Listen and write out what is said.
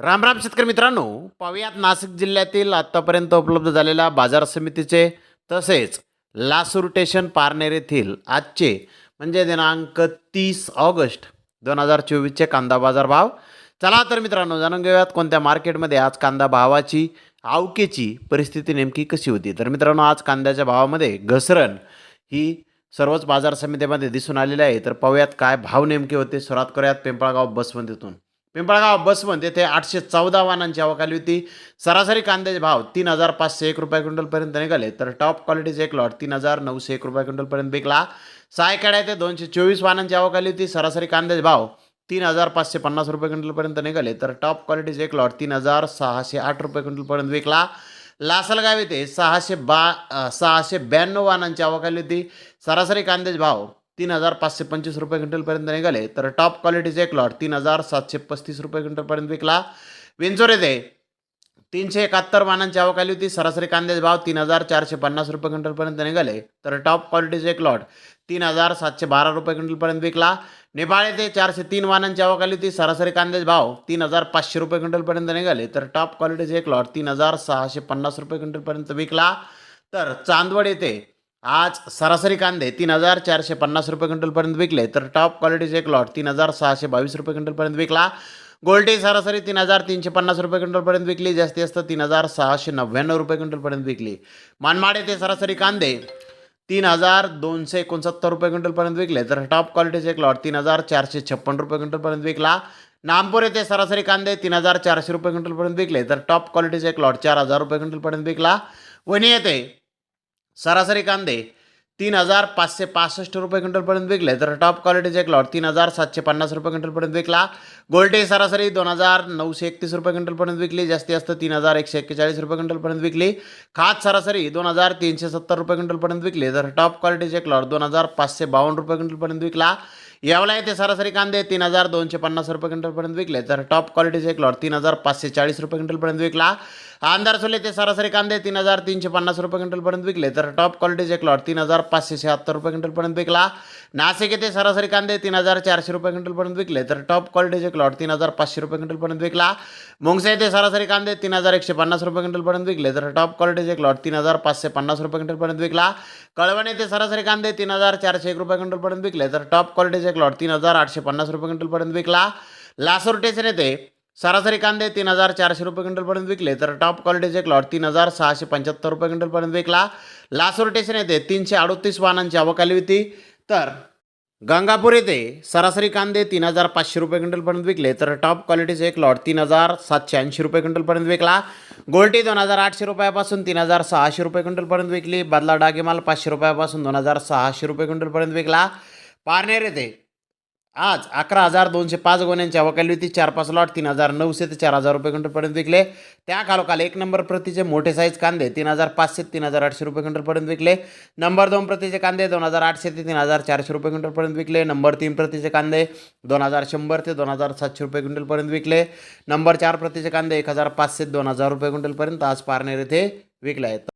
राम राम शेतकरी मित्रांनो पाहुयात नाशिक जिल्ह्यातील आत्तापर्यंत उपलब्ध झालेल्या बाजार समितीचे तसेच लासूर स्टेशन पारनेर येथील आजचे म्हणजे दिनांक तीस ऑगस्ट दोन हजार चोवीसचे कांदा बाजार भाव. चला तर मित्रांनो जाणून घेऊयात कोणत्या मार्केटमध्ये आज कांदा भावाची आवकेची परिस्थिती नेमकी कशी होती. तर मित्रांनो आज कांद्याच्या भावामध्ये घसरण ही सर्वच बाजार समितीमध्ये दिसून आलेली आहे. तर पाहूयात काय भाव नेमके होते सुरुवात करूयात पिंपळगाव बसमंतीतून पिंपळगाव बसवंत येथे आठशे चौदा वाहनांची आवक आली होती. सरासरी कांद्याचे भाव तीन हजार पाचशे एक रुपये क्विंटलपर्यंत निघाले तर टॉप क्वालिटीचे एक लॉट तीन हजार नऊशे एक रुपये क्विंटलपर्यंत विकला सायकडा येथे दोनशे चोवीस वाहनांची आवक आली होती. सरासरी कांद्याचे भाव तीन हजार पाचशे पन्नास रुपये क्विंटलपर्यंत निघाले तर टॉप क्वालिटीचे एक लॉट तीन हजार सहाशे आठ रुपये क्विंटलपर्यंत विकला. लासलगाव येथे सहाशे बा सहाशे ब्याण्णव वाहनांची आवक आली होती. सरासरी कांद्याचे भाव तीन हजार पाचशे पंचवीस रुपये क्विंटलपर्यंत निघाले. तर टॉप क्वालिटीचे एक लॉट तीन हजार सातशे पस्तीस रुपये क्विंटलपर्यंत विकला. विंचोर येथे तीनशे एकाहत्तर वाहनांची आवक आली होती. सरासरी कांद्याचे भाव तीन हजार चारशे पन्नास रुपये क्विंटलपर्यंत निघाले. तर टॉप क्वालिटीचे एक लॉट तीन हजार सातशे बारा रुपये क्विंटलपर्यंत विकला. नेपाळ येथे चारशे तीन वाहनांची आवक आली होती. सरासरी कांद्याचे भाव तीन हजार पाचशे रुपये क्विंटलपर्यंत निघाले. तर टॉप क्वालिटीचे एक लॉट तीन हजार सहाशे पन्नास रुपये क्विंटलपर्यंत विकला. तर चांदवड येथे आज सरासरी कांदे तीन हजार चारशे पन्नास रुपये क्विंटलपर्यंत विकले तर टॉप क्वालिटीचे एक लॉट तीन हजार सहाशे बावीस रुपये क्विंटलपर्यंत विकला. गोल्टी सरासरी तीन हजार तीनशे पन्नास रुपये क्विंटलपर्यंत विकली जास्तीत जास्त तीन हजार सहाशे नव्याण्णव रुपये क्विंटलपर्यंत विकली. मानमाडे येथे सरासरी कांदे तीन हजार दोनशे एकोणसत्तर रुपये क्विंटलपर्यंत विकले तर टॉप क्वालिटीचे एक लॉट तीन हजार चारशे छप्पन रुपये क्विंटलपर्यंत विकला. नामपूर येथे सरासरी कांदे तीन हजार चारशे रुपये क्विंटलपर्यंत विकले तर टॉप क्वालिटीचे एक लॉट चार हजार रुपये क्विंटलपर्यंत विकला. वणी येथे सरासरी कांदे तीन हजार पाचशे पासष्ट रुपये क्विंटलपर्यंत विकले. तर टॉप क्वालिटीचे एक लॉट तीन हजार सातशे पन्नास रुपये क्विंटलपर्यंत विकला. गोल्टे सरासरी दोन हजार नऊशे एकतीस रुपये क्विंटलपर्यंत विकली. जास्तीत जास्त तीन हजार एकशे एक्केचाळीस रुपये क्विंटलपर्यंत विकली. खात सरासरी दोन हजार तीनशे सत्तर रुपये क्विंटलपर्यंत विकली. तर टॉप क्वालिटीचे एक लॉट दोन हजार पाचशे बावन्न रुपये क्विंटलपर्यंत विकला. यावला येथे सरासरी कांदे तीन हजार दोनशे पन्नास रुपये क्विंटलपर्यंत विकले. तर टॉप क्वालिटीचे एक लॉट तीन हजार पाचशे चाळीस रुपये क्विंटलपर्यंत विकला. आंधारसोल येथे सरासरी कांदे तीन हजार तीनशे पन्नास रुपये क्विंटलपर्यंत विकले. तर टॉप क्वालिटीचे एक लॉट तीन हजार पाचशे शहात्तर रुपये क्विंटलपर्यंत विकला. नाशिक येथे सरासरी कांदे तीन हजार चारशे रुपये क्विंटलपर्यंत विकले. तर टॉप क्वालिटीचे एक लॉट तीन हजार पाचशे रुपये क्विंटलपर्यंत विकला. मुंगसा येथे सरासरी कांदे तीन हजार एकशे पन्नास रुपये क्विंटलपर्यंत विकले. तर टॉप क्वालिटीचे एक लॉट तीन हजार पाचशे पन्नास रुपये क्विंटलपर्यंत विकला. कळवण येथे सरासरी कांदे तीन हजार चारशे एक रुपये क्विंटलपर्यंत विकले. तर टॉप क्वालिटीचे एक लॉट तीन हजार आठशे पन्नास रुपये क्विंटलपर्यंत विकला. लासोर टेसन येथे सरासरी कांदे तीन हजार चारशे रुपये क्विंटलपर्यंत विकले तर टॉप क्वालिटीचे एक लॉट तीन हजार सहाशे पंच्याहत्तर रुपये क्विंटलपर्यंत विकला. लासूर स्टेशन येथे तीनशे अडोतीस वाहनांची आवक आली होती तर गंगापूर येथे सरासरी कांदे तीन हजार पाचशे रुपये क्विंटलपर्यंत विकले तर टॉप क्वालिटीचे एक लॉट तीन हजार सातशे ऐंशी रुपये क्विंटलपर्यंत विकला. गोल्टी दोन हजार आठशे रुपयापासून तीन हजार सहाशे रुपये क्विंटलपर्यंत विकली. बदला डागेमाल पाचशे रुपयापासून दोन हजार सहाशे रुपये क्विंटलपर्यंत विकला. पारनेर येथे आज अकरा हजार दोनशे पाच गोण्यांची आवक होती चार पाच लॉट तीन हजार नऊशे ते चार हजार रुपये क्विंटलपर्यंत विकले. त्या खालोखाल एक नंबर प्रतीचे मोठे साईज कांदे तीन हजार पाचशे तीन हजार आठशे रुपये क्विंटलपर्यंत विकले. नंबर दोन प्रतीचे कांदे दोन हजार आठशे ते तीन हजार चारशे रुपये क्विंटलपर्यंत विकले. नंबर तीन प्रतीचे कांदे दोन हजार शंभर ते दोन हजार सातशे रुपये क्विंटलपर्यंत विकले. नंबर चार प्रतीचे कांदे एक हजार पाचशे दोन हजार रुपये क्विंटलपर्यंत आज पारनेर येथे विकले आहेत.